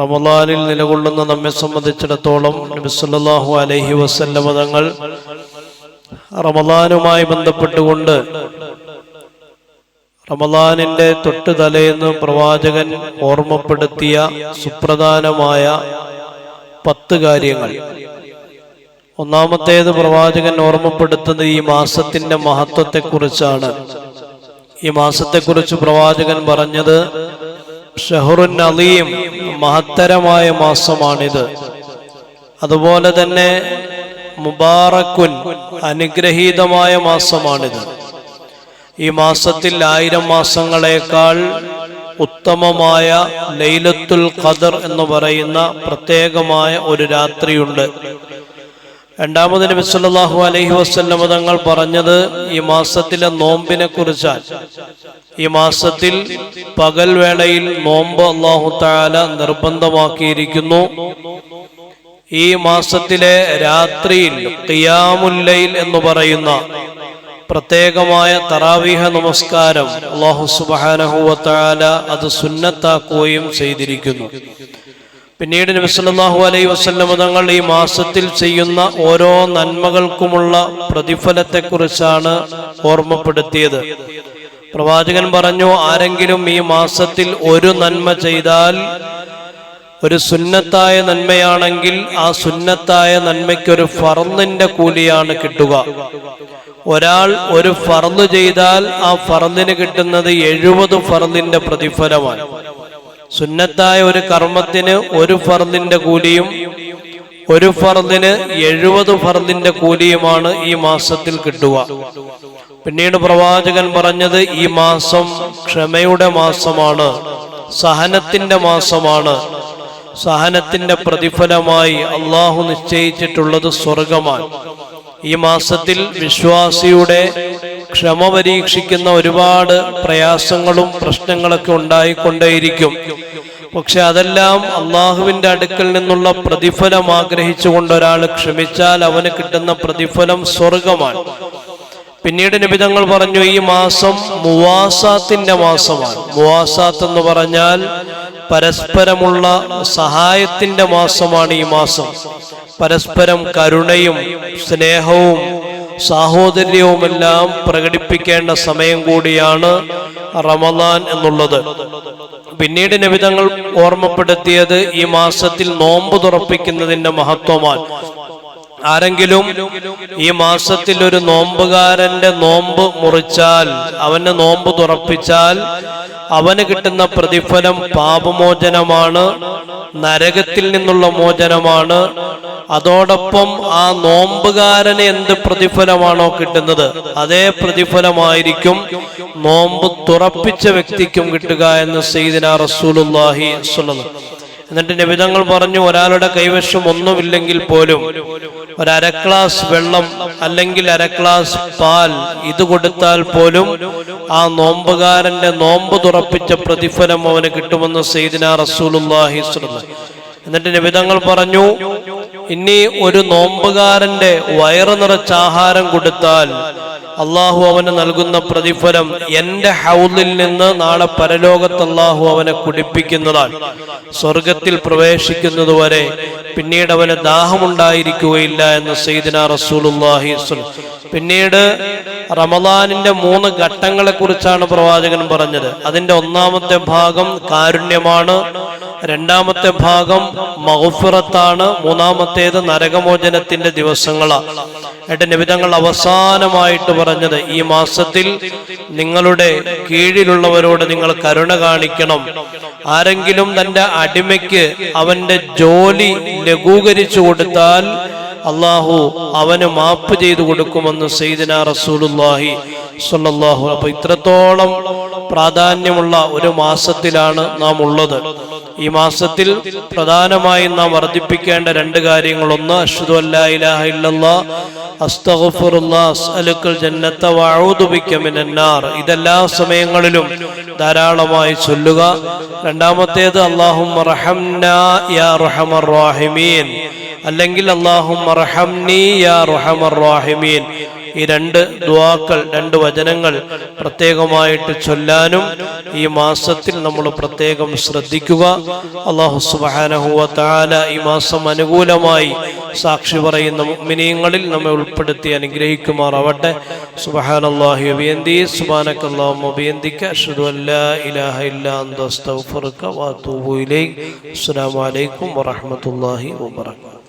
റമദാനിൽ നിലകൊള്ളുന്ന നമ്മെ സംബന്ധിച്ചിടത്തോളം നബിസ്വല്ലാഹു അലഹി വസല്ലമ തങ്ങൾ റമദാനുമായി ബന്ധപ്പെട്ടുകൊണ്ട് റമദാനിന്റെ തൊട്ടു തലേന്ന് പ്രവാചകൻ ഓർമ്മപ്പെടുത്തിയ സുപ്രധാനമായ പത്ത് കാര്യങ്ങൾ. ഒന്നാമത്തേത് പ്രവാചകൻ ഓർമ്മപ്പെടുത്തുന്നത് ഈ മാസത്തിന്റെ മഹത്വത്തെക്കുറിച്ചാണ്. ഈ മാസത്തെക്കുറിച്ച് പ്രവാചകൻ പറഞ്ഞത് ഷഹറുൻ അലിയും മഹത്തരമായ മാസമാണിത്. അതുപോലെ തന്നെ മുബാറക്കുൻ അനുഗ്രഹീതമായ മാസമാണിത്. ഈ മാസത്തിൽ ആയിരം മാസങ്ങളെക്കാൾ ഉത്തമമായ ലൈലത്തുൽ ഖദർ എന്ന് പറയുന്ന പ്രത്യേകമായ ഒരു രാത്രിയുണ്ട്. രണ്ടാമത് നബി സല്ലല്ലാഹു അലൈഹി വസല്ലമ തങ്ങൾ പറഞ്ഞത് ഈ മാസത്തിലെ നോമ്പിനെ കുറിച്ചാണ്. ഈ മാസത്തിൽ പകൽ വേളയിൽ നോമ്പ് അള്ളാഹു താല നിർബന്ധമാക്കിയിരിക്കുന്നു. ഈ മാസത്തിലെ രാത്രിയിൽ ഖിയാമുല്ലൈൽ എന്ന് പറയുന്ന പ്രത്യേകമായ തറാവീഹ നമസ്കാരം അള്ളാഹു സുബാനഹുവത്താല അത് സുന്നത്താക്കുകയും ചെയ്തിരിക്കുന്നു. പിന്നീട് നബി അലൈ അലൈഹി വസല്ലമ തങ്ങൾ ഈ മാസത്തിൽ ചെയ്യുന്ന ഓരോ നന്മകൾക്കുമുള്ള പ്രതിഫലത്തെക്കുറിച്ചാണ് ഓർമ്മപ്പെടുത്തിയത്. പ്രവാചകൻ പറഞ്ഞു ആരെങ്കിലും ഈ മാസത്തിൽ ഒരു നന്മ ചെയ്താൽ ഒരു സുന്നത്തായ നന്മയാണെങ്കിൽ ആ സുന്നത്തായ നന്മയ്ക്കൊരു ഫറന്നിന്റെ കൂലിയാണ് കിട്ടുക. ഒരാൾ ഒരു ഫറന്ന് ചെയ്താൽ ആ ഫറന്നിന് കിട്ടുന്നത് എഴുപത് ഫറന്നിന്റെ പ്രതിഫലമാണ്. സുന്നത്തായ ഒരു കർമ്മത്തിന് ഒരു ഫർദിന്റെ കൂലിയും ഒരു ഫർദിന് എഴുപത് ഫർദിന്റെ കൂലിയുമാണ് ഈ മാസത്തിൽ കിട്ടുക. പിന്നീട് പ്രവാചകൻ പറഞ്ഞത് ഈ മാസം ക്ഷമയുടെ മാസമാണ് സഹനത്തിന്റെ മാസമാണ്. സഹനത്തിന്റെ പ്രതിഫലമായി അള്ളാഹു നിശ്ചയിച്ചിട്ടുള്ളത് സ്വർഗമാണ് ഈ മാസത്തിൽ വിശ്വാസിയുടെ ക്ഷമ പരീക്ഷിക്കുന്ന ഒരുപാട് പ്രയാസങ്ങളും പ്രശ്നങ്ങളൊക്കെ ഉണ്ടായിക്കൊണ്ടേയിരിക്കും. പക്ഷെ അതെല്ലാം അള്ളാഹുവിന്റെ അടുക്കൽ നിന്നുള്ള പ്രതിഫലം ആഗ്രഹിച്ചുകൊണ്ട് ഒരാൾ ക്ഷമിച്ചാൽ അവന് കിട്ടുന്ന പ്രതിഫലം സ്വർഗമാണ് പിന്നീട് നിബിതങ്ങൾ പറഞ്ഞു ഈ മാസം മുവാസാത്തിന്റെ മാസമാണ്. മുവാസാത്ത് എന്ന് പറഞ്ഞാൽ പരസ്പരമുള്ള സഹായത്തിന്റെ മാസമാണ് ഈ മാസം. പരസ്പരം കരുണയും സ്നേഹവും സാഹോദര്യവുമെല്ലാം പ്രകടിപ്പിക്കേണ്ട സമയം കൂടിയാണ് റമദാൻ എന്നുള്ളത്. പിന്നീട് നബിതങ്ങൾ ഓർമ്മപ്പെടുത്തിയത് ഈ മാസത്തിൽ നോമ്പ് തുറപ്പിക്കുന്നതിന്റെ മഹത്വമാണ്. ആരെങ്കിലും ഈ മാസത്തിൽ ഒരു നോമ്പുകാരന്റെ നോമ്പ് മുറിച്ചാൽ അവന്റെ നോമ്പ് തുറപ്പിച്ചാൽ അവന് കിട്ടുന്ന പ്രതിഫലം പാപമോചനമാണ് നരകത്തിൽ നിന്നുള്ള മോചനമാണ്. അതോടൊപ്പം ആ നോമ്പുകാരന് എന്ത് പ്രതിഫലമാണോ കിട്ടുന്നത് അതേ പ്രതിഫലമായിരിക്കും നോമ്പ് തുറപ്പിച്ച വ്യക്തിക്കും കിട്ടുക എന്ന് സെയ്ദിന റസൂലുല്ലാഹി സ്വല്ലം എന്നിട്ട് നിബിതങ്ങൾ പറഞ്ഞു ഒരാളുടെ കൈവശം ഒന്നുമില്ലെങ്കിൽ പോലും ഒരു അര ഗ്ലാസ് വെള്ളം അല്ലെങ്കിൽ അര ഗ്ലാസ് പാൽ ഇത് കൊടുത്താൽ പോലും ആ നോമ്പുകാരന്റെ നോമ്പ് തുറപ്പിച്ച പ്രതിഫലം അവന് കിട്ടുമെന്ന് സെയ്ദിന റസൂലുല്ലാഹി എന്നിട്ട് നിബിതങ്ങൾ പറഞ്ഞു ഇനി ഒരു നോമ്പുകാരന്റെ വയറ് നിറച്ച ആഹാരം കൊടുത്താൽ അള്ളാഹു അവന് നൽകുന്ന പ്രതിഫലം എന്റെ ഹൗലിൽ നിന്ന് നാളെ പരലോകത്ത് അള്ളാഹു അവനെ കുടിപ്പിക്കുന്നതാണ്. സ്വർഗത്തിൽ പ്രവേശിക്കുന്നതുവരെ പിന്നീട് അവന് ദാഹമുണ്ടായിരിക്കുകയില്ല എന്ന് സൈദിന റസൂലുല്ലാഹി പിന്നീട് റമദാനിന്റെ മൂന്ന് ഘട്ടങ്ങളെ കുറിച്ചാണ് പ്രവാചകൻ പറഞ്ഞത്. അതിന്റെ ഒന്നാമത്തെ ഭാഗം കാരുണ്യമാണ് രണ്ടാമത്തെ ഭാഗം മഹഫിറത്താണ് മൂന്നാമത്തേത് നരകമോചനത്തിന്റെ ദിവസങ്ങളാണ്. എട്ട് നിബിതങ്ങൾ അവസാനമായിട്ട് പറഞ്ഞത് ഈ മാസത്തിൽ നിങ്ങളുടെ കീഴിലുള്ളവരോട് നിങ്ങൾ കരുണ കാണിക്കണം. ആരെങ്കിലും തന്റെ അടിമയ്ക്ക് അവന്റെ ജോലി ലഘൂകരിച്ചു കൊടുത്താൽ അള്ളാഹു അവന് മാപ്പ് ചെയ്തു കൊടുക്കുമെന്ന് സെയ്ദിന റസൂലുല്ലാഹി സ്വല്ലല്ലാഹു അപ്പൊ ഇത്രത്തോളം പ്രാധാന്യമുള്ള ഒരു മാസത്തിലാണ് നാം ഉള്ളത്. ഈ മാസത്തിൽ പ്രധാനമായും നാം വർദ്ധിപ്പിക്കേണ്ട രണ്ട് കാര്യങ്ങൾ ഒന്ന് അഷ്ഹദു അല്ലാ ഇലാഹ ഇല്ലല്ലാ അസ്തഗ്ഫിറുല്ലാ വഅഊദു ബിക മിനന്നാർ ഇതെല്ലാ സമയങ്ങളിലും ധാരാളമായി ചൊല്ലുക. രണ്ടാമത്തേത് അല്ലാഹുമ്മ അല്ലെങ്കിൽ അല്ലാഹുമ്മ യാ റഹമർ റഹീമീൻ. ഈ രണ്ട് ദുവാക്കൾ രണ്ട് വചനങ്ങൾ പ്രത്യേകമായിട്ട് ചൊല്ലാനും ഈ മാസത്തിൽ നമ്മൾ പ്രത്യേകം ശ്രദ്ധിക്കുക. അള്ളാഹു സുബാനഹുവ ഈ മാസം അനുകൂലമായി സാക്ഷി പറയുന്ന മിനിയങ്ങളിൽ നമ്മെ ഉൾപ്പെടുത്തി അനുഗ്രഹിക്കുമാറാവട്ടെ. ഇല്ലാ അന്ത അസ്തഗ്ഫിറുക വഅതൂബു ഇലൈക്. അസ്സലാമു അലൈക്കും വറഹ്മത്തുള്ളാഹി വബറകാതുഹു.